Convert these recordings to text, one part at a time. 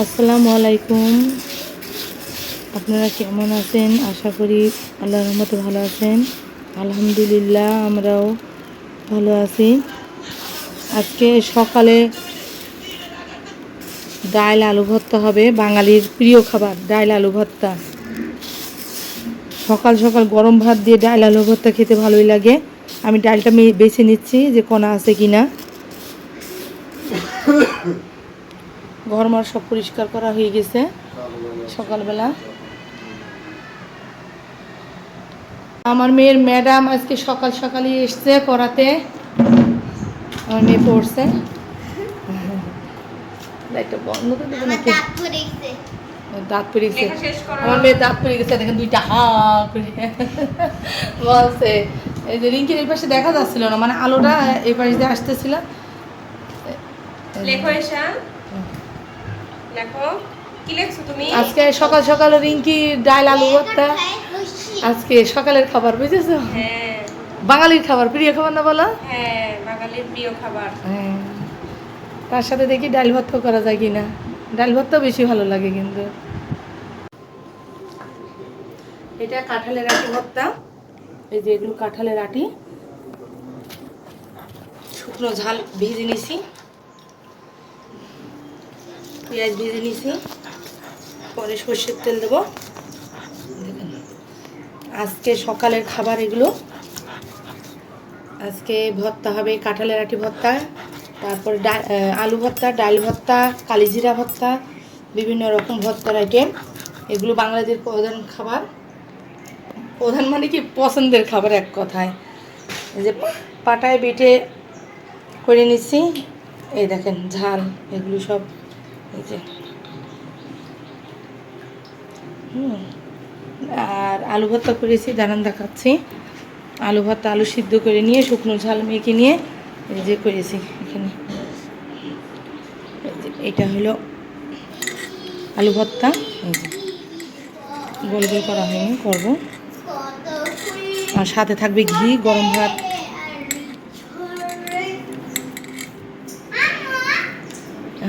আসসালামু আলাইকুম। আপনারা কেমন আছেন? আশা করি আল্লাহর রহমতে ভালো আছেন। আলহামদুলিল্লাহ, আমরাও ভালো আছি। আজকে সকালে ডাল আলু ভর্তা হবে, বাঙালির প্রিয় খাবার ডাল আলু ভর্তা। সকাল সকাল গরম ভাত দিয়ে ডাল আলু ভর্তা খেতে ভালোই লাগে। আমি ডালটা বেছে নিচ্ছি যে কোনা আছে কি না ঘর মার সব পরিষ্কার করা হয়ে গেছে। সকালবেলা। আমার মেয়ের ম্যাডাম আজকে সকাল সকালই এসছে পড়াতে। আমার মেয়ে পড়ছে। দাঁত পড়ে গেছে। দাঁত পড়ে গেছে। লেখা আমার মেয়ে দাঁত পড়ে গেছে দেখেন দুইটা হা করে। বলছে এই যে রিঙ্কির এই পাশে দেখা যাচ্ছিল না মানে আলোটা এই পাশে দিয়ে আসতেছিল। লেখো এসা। লেখো কি লেখছো তুমি? আজকে সকাল সকাল রিঙ্কি ডাল আলু ভর্তা আজকে সকালের খাবার বুঝেছ? হ্যাঁ। বাঙালির খাবার প্রিয় খাবার না বলো? হ্যাঁ বাঙালির প্রিয় খাবার। হ্যাঁ। তার সাথে দেখি ডাল ভর্তা করা যায় কিনা। ডাল ভর্তা বেশি ভালো লাগে কিন্তু। এটা কাঁঠালের আটি ভর্তা। এই যে এগুলো কাঁঠালের আটি। শুকনো ঝাল ভেজে নিছি। পেঁয়াজ ভেজে নিছি পরে সর্ষের তেল দেবো। আজকে সকালের খাবার এগুলো। আজকে ভর্তা হবে কাঁঠালের আটি ভর্তা, তারপরে আলু ভর্তা, ডাল ভর্তা, কালিজিরা ভর্তা, বিভিন্ন রকম ভর্তার আইটেম এগুলো বাংলাদেশের প্রধান খাবার। প্রধান মানে কি? পছন্দের খাবার এক কথায়। যে পাটায় বেটে করে নিচ্ছি। এই দেখেন ঝাল, এগুলো সব এই যে। আর আলু ভর্তা করেছি দাঁড়ান দেখাচ্ছি। আলু ভর্তা, আলু সিদ্ধ করে নিয়ে, শুকনো ঝাল মেখে নিয়ে এই যে করেছি এখানে। এটা হলো আলু ভর্তা। গোল গোল করা হয়নি, করব। আর সাথে থাকবে ঘি, গরম ভাত।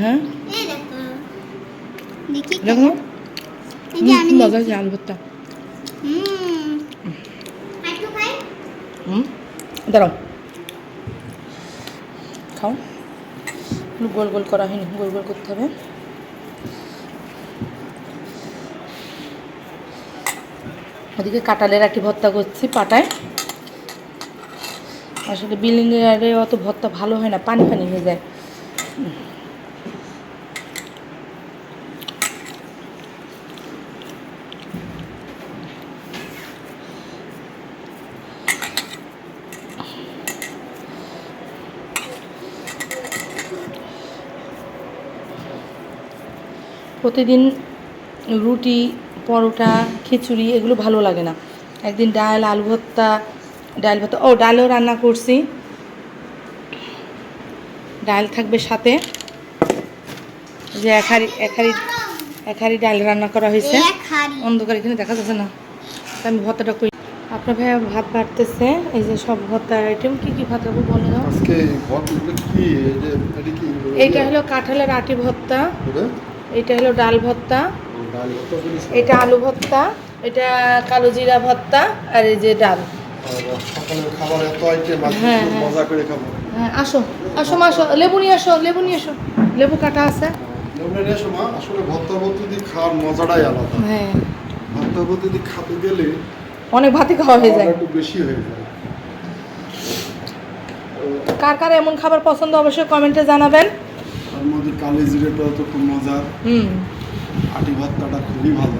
হ্যাঁ? দেখি মজা আলু ভর্তা হুম দাঁড়াও খাও গোল গোল করা হয়নি গোল গোল করতে হবে ওদিকে কাঁটালের একটি ভর্তা করছি পাটায় আসলে বিল্ডিংয়ে অত ভর্তা ভালো হয় না পানি পানি হয়ে যায় প্রতিদিন রুটি পরোটা খিচুড়ি এগুলো ভালো লাগে না। একদিন ডাল আলু ভর্তা ডাল ভর্তা ও ডালও রান্না করছি। ডাল থাকবে সাথে। যে এক হাঁড়ি এক হাঁড়ি এক হাঁড়ি ডাল রান্না করা হয়েছে। অন্ধকার এখানে দেখা যাচ্ছে না। তা আমি ভর্তাটা করি। আপনার ভাইয়া ভাত বাড়তেছে। এই যে সব ভর্তার আইটেম কী কী ভাত বলে দাও আজকে কি? এই যে এটা কি? এইটা হলো কাঁঠালের আটি ভর্তা। এটা? হলো ডাল ভর্তা? এটা আলু ভর্তা এটা কালো জিরা ভর্তা আর এই যে ডাল। হ্যাঁ। মজা করে খাব। আসো আসো মা আসো। লেবু নিয়ে আসো লেবু নিয়ে আসো। লেবু কাটা আছে। হ্যাঁ। অনেক ভাতই খাওয়া হয়ে যায়। একটু বেশি হয়ে যায়। কার কার এমন খাবার পছন্দ অবশ্যই কমেন্টে জানাবেন। মধ্যে কালি জিরেটাও তো খুব মজার। হুম। আটি ভর্তাটা খুবই ভালো।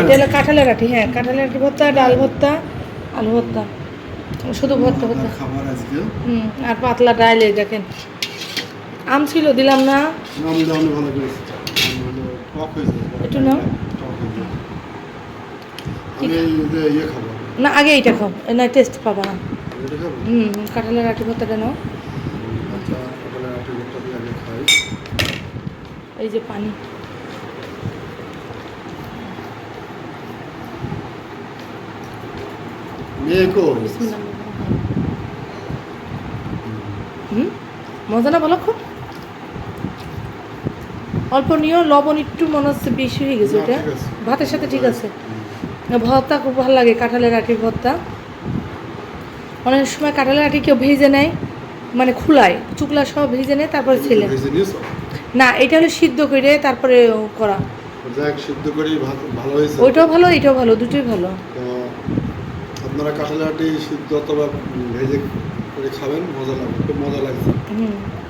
এটা হলো কাঁঠালের আটি হ্যাঁ কাঁঠালের আটি ভর্তা ডাল ভর্তা আলু ভর্তা শুধু ভর্তা ভর্তা। খাবার আজকে। হুম আর পাতলা ডাল এই দেখেন। আম ছিল দিলাম না। নাম দেওয়া ভালো করেছে আম হলো টক হয়ে একটু নাও। আমি ইয়ে খাব। না আগে এইটা খাও। না টেস্ট পাবা না। হুম কাঁঠালের আটি ভর্তাটা নাও আচ্ছা সকালে আটি ভর্তা দিয়ে আগে খাই এই যে পানি। মজা না বলো খুব? অল্প নিয়েও লবণ একটু মনে হচ্ছে বেশি হয়ে গেছে ওটা। ভাতের সাথে ঠিক আছে। ভর্তা খুব ভালো লাগে কাঁঠালের আটির ভর্তা। অনেক সময় কাঁঠালের আটি কেউ ভেজে নেয় মানে খুলায় চুকলা সহ ভেজে নেয় তারপরে ছেলে। না এটা হলো সিদ্ধ করে তারপরে ও করা। যাক সিদ্ধ করি ভালো হয়েছে? ওইটাও ভালো এটাও ভালো দুটোই ভালো। তো আপনারা কাঁঠালাটি সিদ্ধ অথবা ভেজে করে খাবেন মজা লাগবে খুব মজা লাগছে।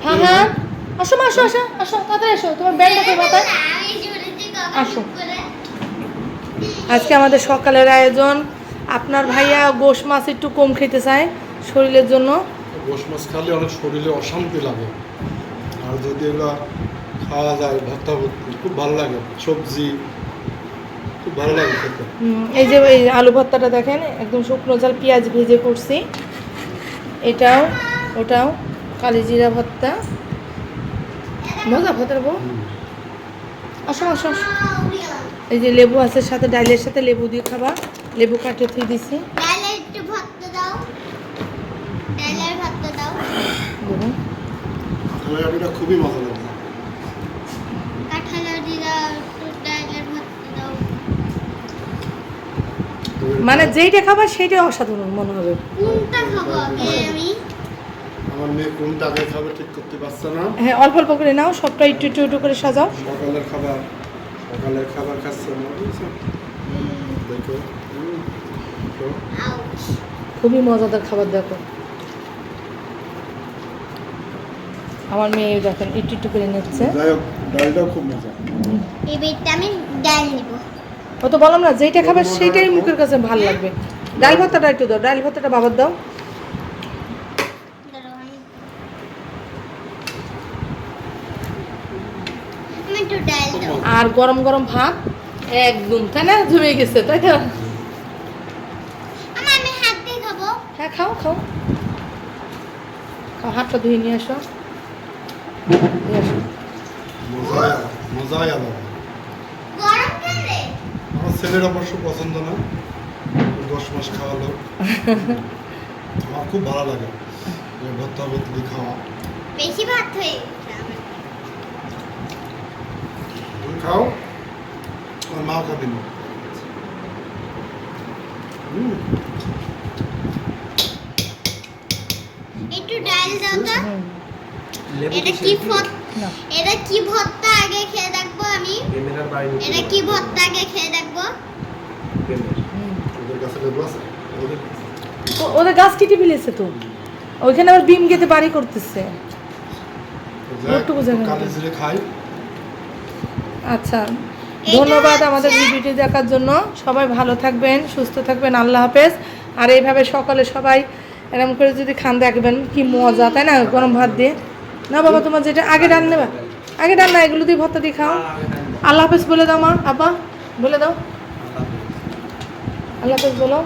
হ্যাঁ হ্যাঁ। আসো মা, আসো আসো আসো তাড়াতাড়ি আসো তোমার ব্যান্ড আছে মাথায় আসো। আজকে আমাদের সকালের আয়োজন। আপনার ভাইয়া গোশ মাছ একটু কম খেতে চায় শরীরের জন্য। গোশ মাছ খালে অনেক শরীরে অশান্তি লাগে। আর যদি এগুলো খাওয়া যায় ভর্তা ভর্তি খুব ভালো লাগে সবজি খুব ভালো লাগে খেতে। এই যে এই আলু ভর্তাটা দেখেন একদম শুকনো জাল পেঁয়াজ ভেজে করছি। এটাও ওটাও কালি জিরা ভর্তা। মজা ভর্তার বউ। আসো আসো। এই যে লেবু আছে সাথে ডালের সাথে লেবু দিয়ে খাবা। লেবু কাটিয়ে থুই দিছি। ডালের একটু ভর্তা দাও। ডালের ভর্তা দাও। দেখুন। কাঁঠালাটিটা খুবই মজা লাগে। মানে যেইটা খাবার সেইটা অসাধারণ মনে হবে। কোনটা খাব আমি? আমার মেয়ে কোনটা আগে খাবে ঠিক করতে পারছে না। হ্যাঁ অল্প অল্প করে নাও সবটা একটু একটু একটু করে সাজাও। সকালের খাবার সকালের খাবার খাচ্ছে না দেখো হুম, দেখো। আউচ খুবই মজাদার খাবার দেখো। আমার মেয়ে দেখেন একটু একটু করে নিচ্ছে। ডালটাও খুব মজা। এই আমি ডাল নিব। ও তো বললাম না, যেইটা খাবে সেইটাই মুখের কাছে ভালো লাগবে। ডাল ভাতটা একটু দাও, ডাল ভাতটা বাবার দাও। আর গরম গরম ভাত, একদম, তাই না? জমে গেছে, তাই তো? হ্যাঁ খাও খাও। খাও, হাতটা ধুয়ে নিয়ে আসো। নিয়ে আসো মজাই মজাই আলাদা গরম কালে আমার ছেলের অবশ্য পছন্দ না। দশ মাস খাওয়ালো। আমার খুব ভালো লাগে। ভর্তা ভর্তি খাওয়া। বেশি ভাত হয়ে খাও। আর মাও খাবেন হুম একটু ডাল দাও তো। এটা কি এটা কি ভর্তা আগে খেয়ে দেখব আমি? এটা কি ভর্তা আগে খেয়ে দেখব? ওদের গাছ কেটে ফেলেছে তো। ওইখানে আবার বিম গেতে বাড়ি করতেছে। আচ্ছা। ধন্যবাদ আমাদের ভিডিওটি দেখার জন্য। সবাই ভালো থাকবেন সুস্থ থাকবেন। আল্লাহ হাফেজ। আর এইভাবে সকালে সবাই এরকম করে যদি খান দেখবেন কি মজা তাই না? গরম ভাত দিয়ে। না বাবা তোমার যেটা আগে ডান নেবা। আগে ডান না এগুলো দিয়ে ভর্তা দিয়ে খাও। আল্লাহ হাফেজ বলে দাও মা আব্বা বলে দাও। আল্লাহ হাফেজ। বলো।